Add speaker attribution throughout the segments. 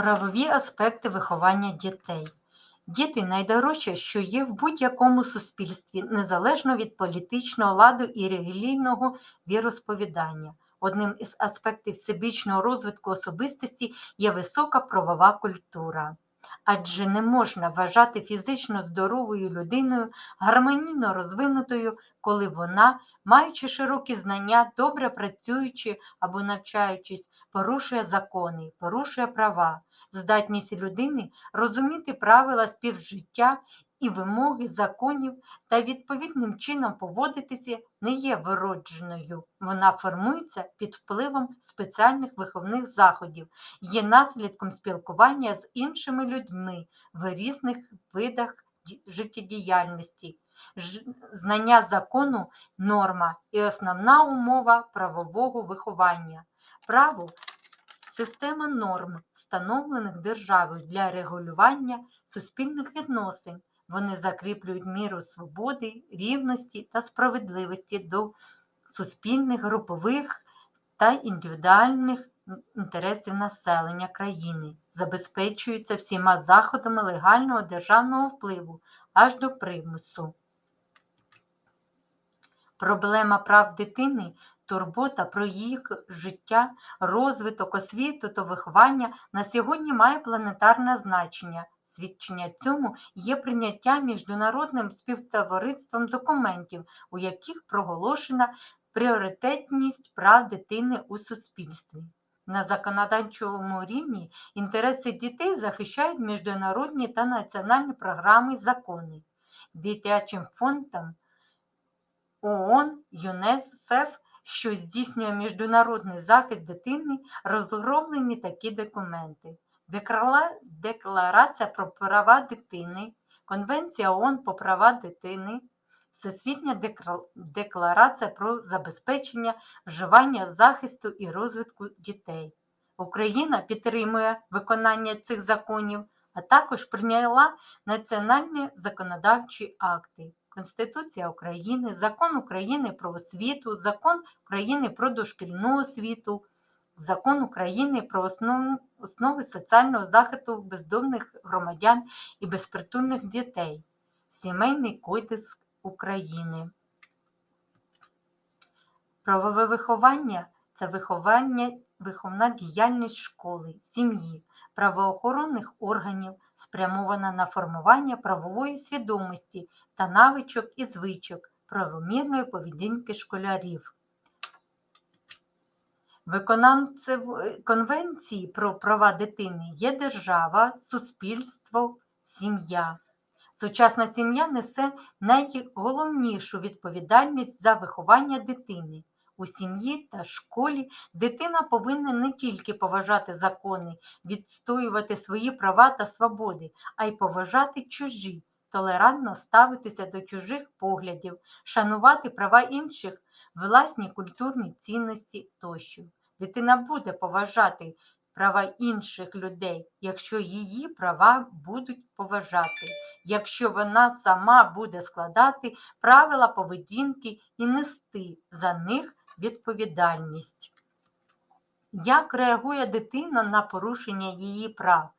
Speaker 1: Правові аспекти виховання дітей. Діти найдорожче, що є в будь-якому суспільстві, незалежно від політичного ладу і релігійного віросповідання. Одним із аспектів всебічного розвитку особистості є висока правова культура. Адже не можна вважати фізично здоровою людиною гармонійно розвинутою, коли вона, маючи широкі знання, добре працюючи або навчаючись, порушує закони, порушує права, здатність людини розуміти правила співжиття і вимоги законів та відповідним чином поводитися не є виродженою. Вона формується під впливом спеціальних виховних заходів, є наслідком спілкування з іншими людьми в різних видах ді- життєдіяльності. Знання закону норма і основна умова правового виховання. Право система норм, встановлених державою для регулювання суспільних відносин. Вони закріплюють міру свободи, рівності та справедливості до суспільних, групових та індивідуальних інтересів населення країни, забезпечуються всіма заходами легального державного впливу аж до примусу. Проблема прав дитини, турбота про їх життя, розвиток, освіту та виховання на сьогодні має планетарне значення. Свідчення цьому є прийняття міжнародним співтовариством документів, у яких проголошена пріоритетність прав дитини у суспільстві. На законодавчому рівні інтереси дітей захищають міжнародні та національні програми і закони. Дитячим фондом ООН, ЮНЕСЕФ, що здійснює міжнародний захист дитини, розроблені такі документи. Декларація про права дитини, Конвенція ООН по права дитини, Всесвітня декларація про забезпечення вживання захисту і розвитку дітей. Україна підтримує виконання цих законів, а також прийняла національні законодавчі акти. Конституція України, Закон України про освіту, Закон України про дошкільну освіту, Закон України про основ- основи соціального захисту бездомних громадян і безпритульних дітей, Сімейний кодекс України. Правове виховання це виховання, виховна діяльність школи, сім'ї, правоохоронних органів, спрямована на формування правової свідомості та навичок і звичок правомірної поведінки школярів. Виконавцем Конвенції про права дитини є держава, суспільство, сім'я. Сучасна сім'я несе найголовнішу відповідальність за виховання дитини. У сім'ї та школі дитина повинна не тільки поважати закони, відстоювати свої права та свободи, а й поважати чужі, толерантно ставитися до чужих поглядів, шанувати права інших, власні культурні цінності тощо. Дитина буде поважати права інших людей, якщо її права будуть поважати, якщо вона сама буде складати правила поведінки і нести за них відповідальність. Як реагує дитина на порушення її прав?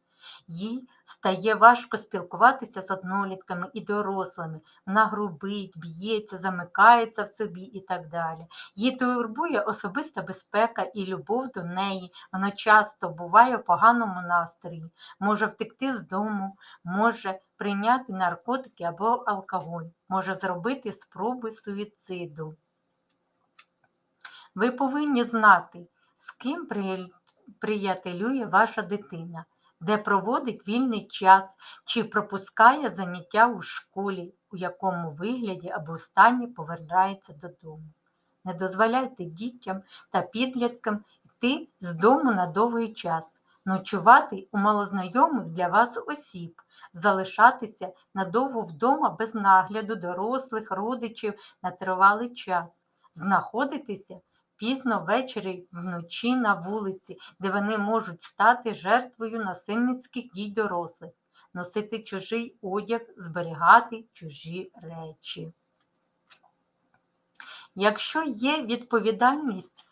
Speaker 1: Їй стає важко спілкуватися з однолітками і дорослими. Вона грубить, б'ється, замикається в собі і так далі. Її турбує особиста безпека і любов до неї. Вона часто буває в поганому настрої, може втекти з дому, може прийняти наркотики або алкоголь, може зробити спроби суїциду. Ви повинні знати, з ким приятелює ваша дитина, де проводить вільний час, чи пропускає заняття у школі, у якому вигляді або стані повертається додому. Не дозволяйте дітям та підліткам йти з дому на довгий час, ночувати у малознайомих для вас осіб, залишатися надовго вдома без нагляду дорослих родичів на тривалий час, знаходитися пізно ввечері вночі на вулиці, де вони можуть стати жертвою насильницьких дій дорослих, носити чужий одяг, зберігати чужі речі. Якщо є відповідальність,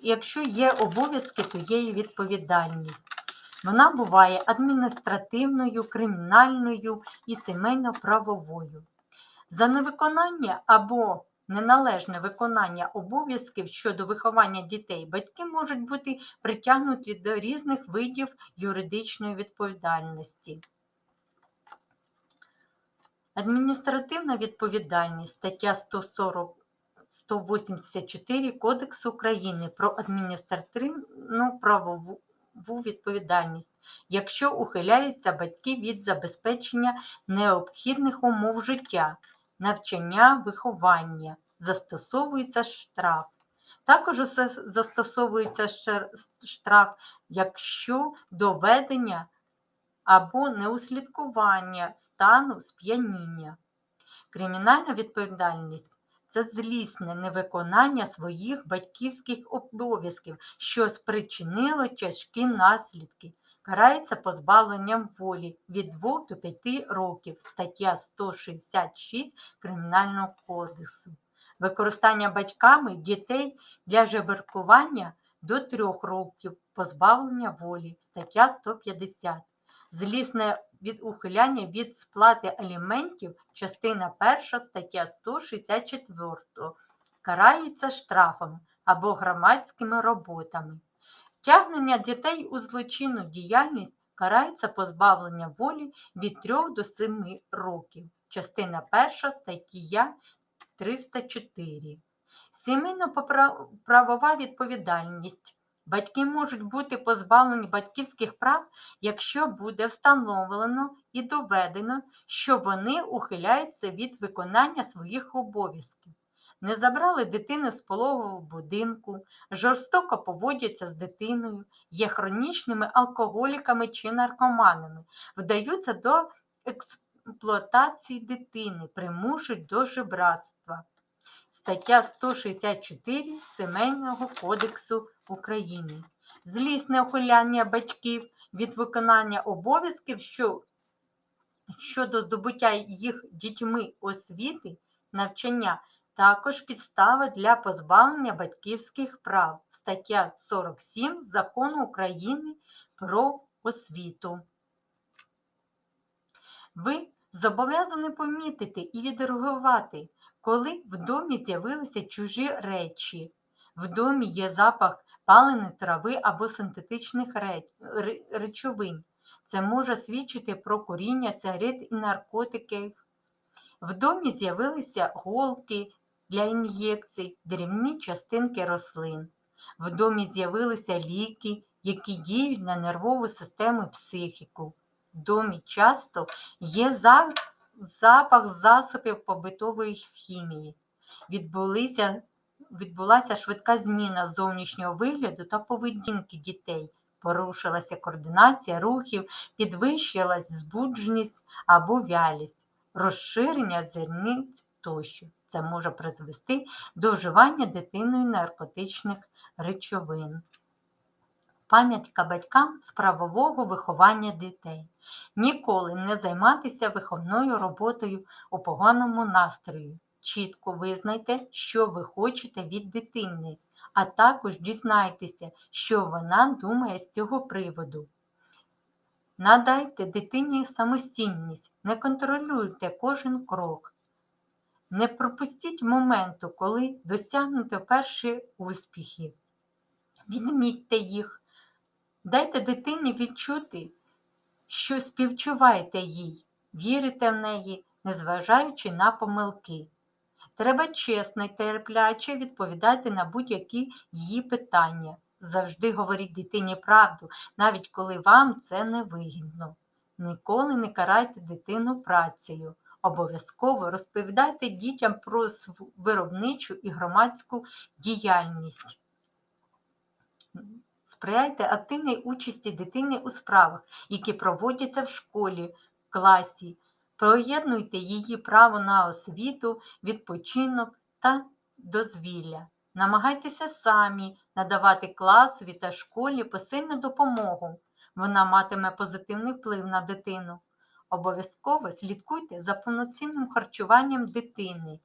Speaker 1: якщо є обов'язки, то є і відповідальність. Вона буває адміністративною, кримінальною і сімейно-правовою. За невиконання або неналежне виконання обов'язків щодо виховання дітей батьки можуть бути притягнуті до різних видів юридичної відповідальності. Адміністративна відповідальність, стаття 140, 184 Кодексу України про адміністративну правову відповідальність, якщо ухиляються батьки від забезпечення необхідних умов життя, навчання, виховання, застосовується штраф. Також застосовується штраф, якщо доведення або неуслідкування стану сп'яніння. Кримінальна відповідальність це злісне невиконання своїх батьківських обов'язків, що спричинило тяжкі наслідки. Карається позбавленням волі від 2 до 5 років, стаття 166 Кримінального кодексу. Використання батьками дітей для жебракування до 3 років. Позбавлення волі, стаття 150 злісне від ухиляння від сплати аліментів, частина 1 стаття 164, карається штрафами або громадськими роботами. Тягнення дітей у злочинну діяльність карається позбавлення волі від 3 до 7 років, частина 1 стаття 304. Сімейно-правова відповідальність. Батьки можуть бути позбавлені батьківських прав, якщо буде встановлено і доведено, що вони ухиляються від виконання своїх обов'язків, не забрали дитину з пологового будинку, жорстоко поводяться з дитиною, є хронічними алкоголіками чи наркоманами, вдаються до експлуатації дитини, примушують до жебратства. Стаття 164 Сімейного кодексу України. Злісне ухиляння батьків від виконання обов'язків що, щодо здобуття їх дітьми освіти, навчання, також підстава для позбавлення батьківських прав. Стаття 47 Закону України про освіту. Ви зобов'язані помітити і відреагувати, коли в домі з'явилися чужі речі. В домі є запах паленої трави або синтетичних ре- ре- речовин. Це може свідчити про куріння сигарет і наркотиків. В домі з'явилися голки для ін'єкцій, дрібні частинки рослин. В домі з'явилися ліки, які діють на нервову систему психіку. В домі часто є запах засобів побутової хімії. Відбулися, відбулася швидка зміна зовнішнього вигляду та поведінки дітей. Порушилася координація рухів, підвищилась збудженість або вялість, розширення зерниць тощо. Це може призвести до вживання дитиною наркотичних речовин. Пам'ятка батькам з правового виховання дітей. Ніколи не займатися виховною роботою у поганому настрої. Чітко визнайте, що ви хочете від дитини, а також дізнайтеся, що вона думає з цього приводу. Надайте дитині самостійність, не контролюйте кожен крок. Не пропустіть моменту, коли досягнете перші успіхи. Відмітьте їх. Дайте дитині відчути, що співчуваєте їй, вірите в неї, незважаючи на помилки. Треба чесно й терпляче відповідати на будь-які її питання. Завжди говоріть дитині правду, навіть коли вам це не вигідно. Ніколи не карайте дитину працею. Обов'язково розповідайте дітям про виробничу і громадську діяльність. Сприяйте активній участі дитини у справах, які проводяться в школі, класі. Поєднуйте її право на освіту, відпочинок та дозвілля. Намагайтеся самі надавати класові та школі посильну допомогу. Вона матиме позитивний вплив на дитину. Обов'язково слідкуйте за повноцінним харчуванням дитини.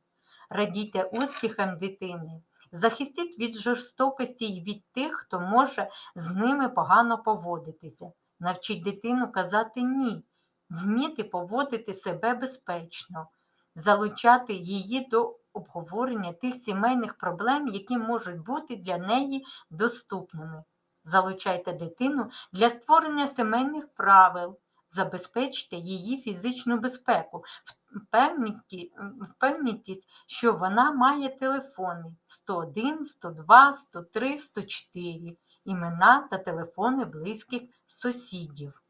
Speaker 1: Радійте успіхам дитини. Захистіть від жорстокості й від тих, хто може з ними погано поводитися. Навчіть дитину казати ні, вміти поводити себе безпечно, залучати її до обговорення тих сімейних проблем, які можуть бути для неї доступними. Залучайте дитину для створення сімейних правил, забезпечте її фізичну безпеку, впевніті- впевнітесь, що вона має телефони 101, 102, 103, 104, імена та телефони близьких сусідів.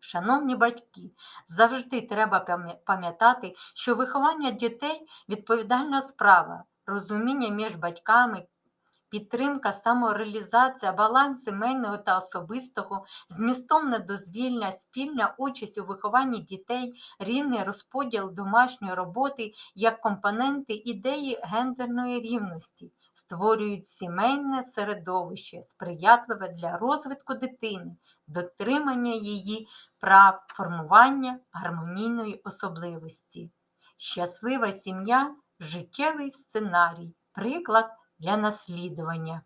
Speaker 1: Шановні батьки, завжди треба пам'ятати, що виховання дітей відповідальна справа, розуміння між батьками, підтримка, самореалізація, баланс сімейного та особистого, змістовне дозвілля, спільна участь у вихованні дітей, рівний розподіл домашньої роботи як компоненти ідеї гендерної рівності створюють сімейне середовище, сприятливе для розвитку дитини, дотримання її прав, формування гармонійної особливості. Щаслива сім'я життєвий сценарій, приклад для наслідування.